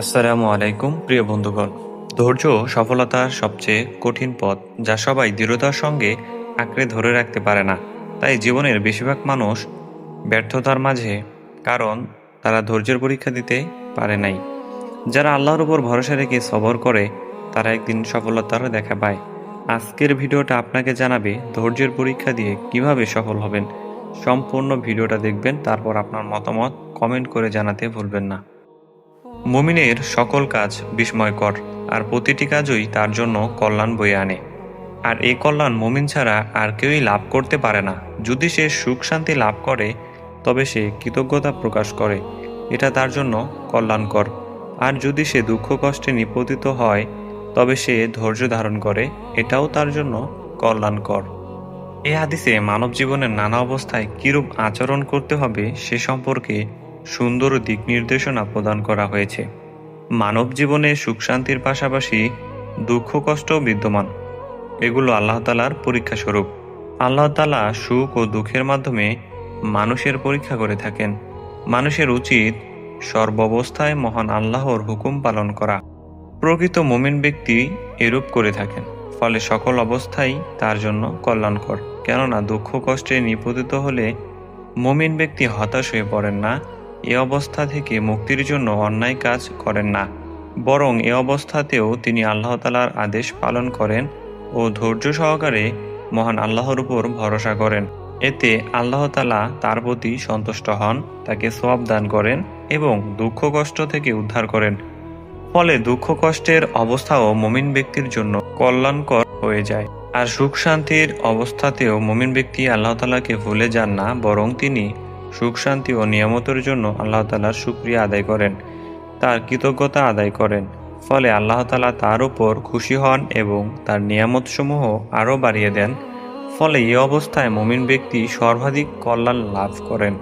আসসালামু আলাইকুম, প্রিয় বন্ধুগণ। ধৈর্য সফলতার সবচেয়ে কঠিন পথ, যা সবাই দৃঢ়তার সঙ্গে আঁকড়ে ধরে রাখতে পারে না। তাই জীবনের বেশিরভাগ মানুষ ব্যর্থতার মাঝে, কারণ তারা ধৈর্যের পরীক্ষা দিতে পারে নাই। যারা আল্লাহর উপর ভরসা রেখে সবর করে, তারা একদিন সফলতার দেখা পায়। আজকের ভিডিওটা আপনাকে জানাবে ধৈর্যের পরীক্ষা দিয়ে কীভাবে সফল হবেন। সম্পূর্ণ ভিডিওটা দেখবেন, তারপর আপনার মতামত কমেন্ট করে জানাতে ভুলবেন না। মুমিনের সকল কাজ বিস্ময়কর, আর প্রতিটি কাজই তার জন্য কল্যাণ বয়ে আনে। আর এই কল্যাণ মুমিন ছাড়া আর কেউই লাভ করতে পারে না। যদি সে সুখ শান্তি লাভ করে, তবে সে কৃতজ্ঞতা প্রকাশ করে। এটা তার জন্য কল্যাণকর। আর যদি সে দুঃখ কষ্টে নিপতিত হয়, তবে সে ধৈর্য ধারণ করে। এটাও তার জন্য কল্যাণকর। এ হাদিসে মানব জীবনের নানা অবস্থায় কীরূপ আচরণ করতে হবে, সে সম্পর্কে সুন্দর দিক নির্দেশনা প্রদান করা হয়েছে। মানব জীবনে সুখ শান্তির পাশাপাশি দুঃখ, কষ্টও বিদ্যমান। এগুলো আল্লাহ তালার পরীক্ষা স্বরূপ। আল্লাহ তালা সুখ ও দুঃখের মাধ্যমে মানুষের পরীক্ষা করে থাকেন। মানুষের উচিত সর্বাবস্থায় মহান আল্লাহর হুকুম পালন করা। প্রকৃত মুমিন ব্যক্তি এরূপ করে থাকেন, ফলে সকল অবস্থাই তার জন্য কল্যাণকর। কেননা দুঃখ, কষ্টে নিপতিত হলে মুমিন ব্যক্তি হতাশ হয়ে পড়েন না এ অবস্থা থেকে মুক্তির জন্য অন্যায় কাজ করেন না, বরং এ অবস্থাতেও তিনি আল্লাহ তালার আদেশ পালন করেন ও ধৈর্য সহকারে মহান আল্লাহর উপর ভরসা করেন। এতে আল্লাহ তালা তার প্রতি সন্তুষ্ট হন, তাকে সওয়াব দান করেন এবং দুঃখ কষ্ট থেকে উদ্ধার করেন। ফলে দুঃখ কষ্টের অবস্থাও মমিন ব্যক্তির জন্য কল্যাণকর হয়ে যায়। আর সুখ শান্তির অবস্থাতেও মমিন ব্যক্তি আল্লাহ তালাকে ভুলে যান না, বরং তিনি সুখ, শান্তি ও নিয়ামতের জন্য আল্লাহ তালার শুক্রিয়া আদায় করেন। তার কৃতজ্ঞতা আদায় করেন। ফলে আল্লাহ তালা তার উপর খুশি হন এবং তার নিয়ামতসমূহ আরও বাড়িয়ে দেন। ফলে এই অবস্থায় মমিন ব্যক্তি সর্বাধিক কল্যাণ লাভ করেন।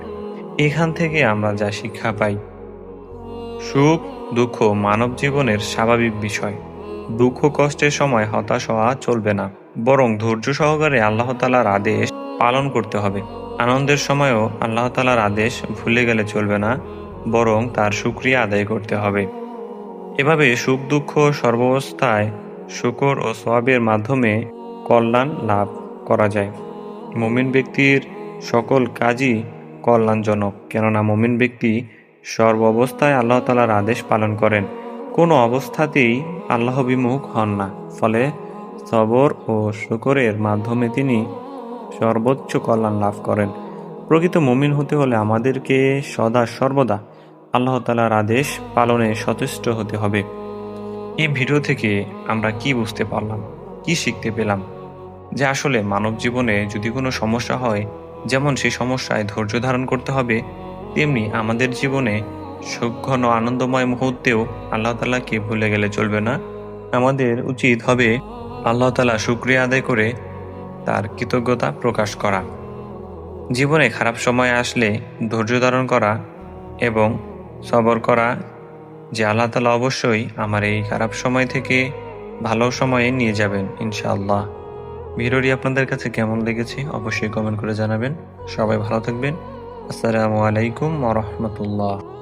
এখান থেকে আমরা যা শিক্ষা পাই। সুখ, দুঃখ মানব জীবনের স্বাভাবিক বিষয়। দুঃখ কষ্টের সময় হতাশ হওয়া চলবে না। বরং ধৈর্য সহকারে আল্লাহ তালার আদেশ পালন করতে হবে। আনন্দের সময়ও আল্লাহ তালার আদেশ ভুলে গেলে চলবে না, বরং তার সুক্রিয়া আদায় করতে হবে। এভাবে সুখ, দুঃখ, সর্বাবস্থায় শুকর ও সোয়াবের মাধ্যমে কল্যাণ লাভ করা যায়। মুমিন ব্যক্তির সকল কাজই কল্যাণজনক, কেননা মুমিন ব্যক্তি সর্বাবস্থায় আল্লাহ তালার আদেশ পালন করেন। কোনো অবস্থাতেই আল্লাহ বিমুখ হন না, ফলে সবর ও শুকরের মাধ্যমে তিনি সর্বোচ্চ কল্যাণ লাভ করেন। প্রকৃত মুমিন হতে হলে আমাদেরকে সদা সর্বদা আল্লাহ তালার আদেশ পালনে সচেষ্ট হতে হবে। এই ভিডিও থেকে আমরা কি বুঝতে পারলাম, কি শিখতে পেলাম? যে আসলে মানব জীবনে যদি কোনো সমস্যা হয়, যেমন সেই সমস্যায় ধৈর্য ধারণ করতে হবে, তেমনি আমাদের জীবনে সুঘন আনন্দময় মুহূর্তেও আল্লাহ তালাকে ভুলে গেলে চলবে না। আমাদের উচিত হবে আল্লাহ তালা শুক্রিয়া আদায় করে তার কৃতজ্ঞতা প্রকাশ করা। জীবনে খারাপ সময় আসলে ধৈর্য ধারণ করা এবং সবর করা যে আল্লাহ তালা অবশ্যই আমার এই খারাপ সময় থেকে ভালো সময়ে নিয়ে যাবেন ইনশাআল্লাহ। ভিডিওটি আপনাদের কাছে কেমন লেগেছে অবশ্যই কমেন্ট করে জানাবেন। সবাই ভালো থাকবেন। আসসালামু আলাইকুম ওরহমতুল্লাহ